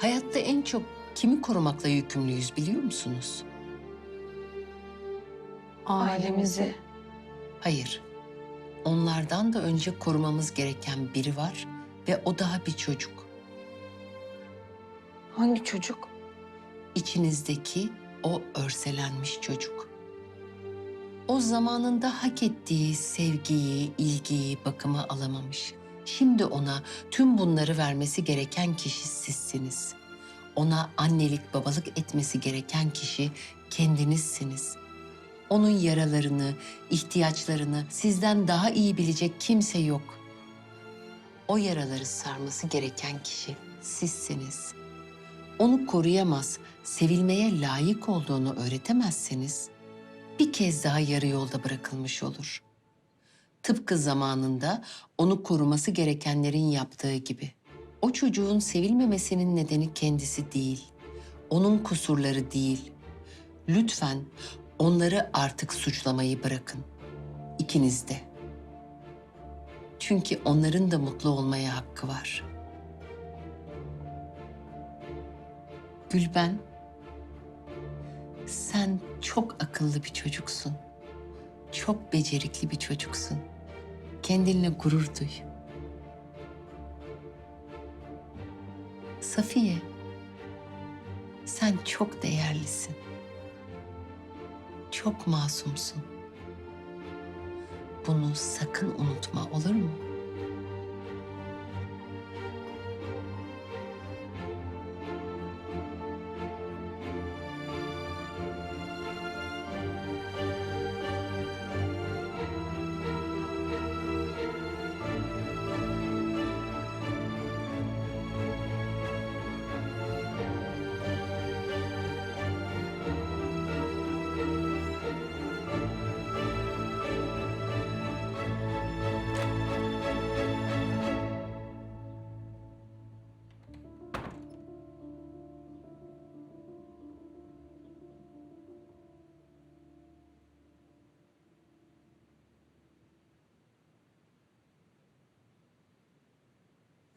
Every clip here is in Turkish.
Hayatta en çok kimi korumakla yükümlüyüz biliyor musunuz? Ailemizi. Hayır. Onlardan da önce korumamız gereken biri var ve o daha bir çocuk. Hangi çocuk? İçinizdeki o örselenmiş çocuk. O zamanında hak ettiği sevgiyi, ilgiyi, bakımı alamamış. Şimdi ona tüm bunları vermesi gereken kişi sizsiniz. Ona annelik, babalık etmesi gereken kişi kendinizsiniz. Onun yaralarını, ihtiyaçlarını sizden daha iyi bilecek kimse yok. O yaraları sarması gereken kişi sizsiniz. Onu koruyamaz, sevilmeye layık olduğunu öğretemezseniz bir kez daha yarı yolda bırakılmış olur. Tıpkı zamanında onu koruması gerekenlerin yaptığı gibi. O çocuğun sevilmemesinin nedeni kendisi değil, onun kusurları değil. Lütfen onları artık suçlamayı bırakın. İkiniz de. Çünkü onların da mutlu olmaya hakkı var. Gülben, sen çok akıllı bir çocuksun. Çok becerikli bir çocuksun. Kendinle gurur duy. Safiye, sen çok değerlisin. Çok masumsun. Bunu sakın unutma olur mu?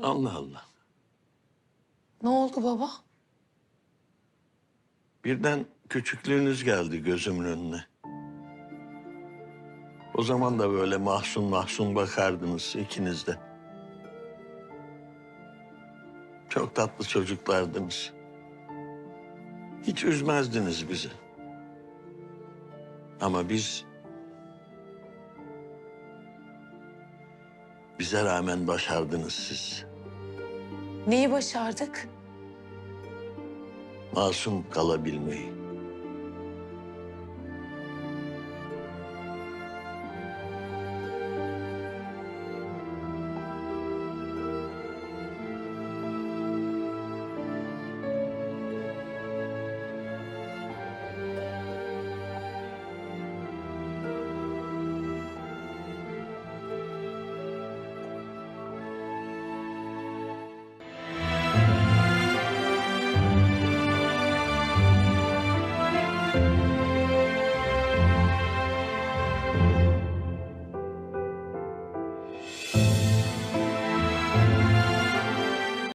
Allah Allah. Ne oldu baba? Birden küçüklüğünüz geldi gözümün önüne. O zaman da böyle mahzun mahzun bakardınız ikiniz de. Çok tatlı çocuklardınız. Hiç üzmezdiniz bizi. Ama biz... Bize rağmen başardınız siz. Neyi başardık? Masum kalabilmeyi.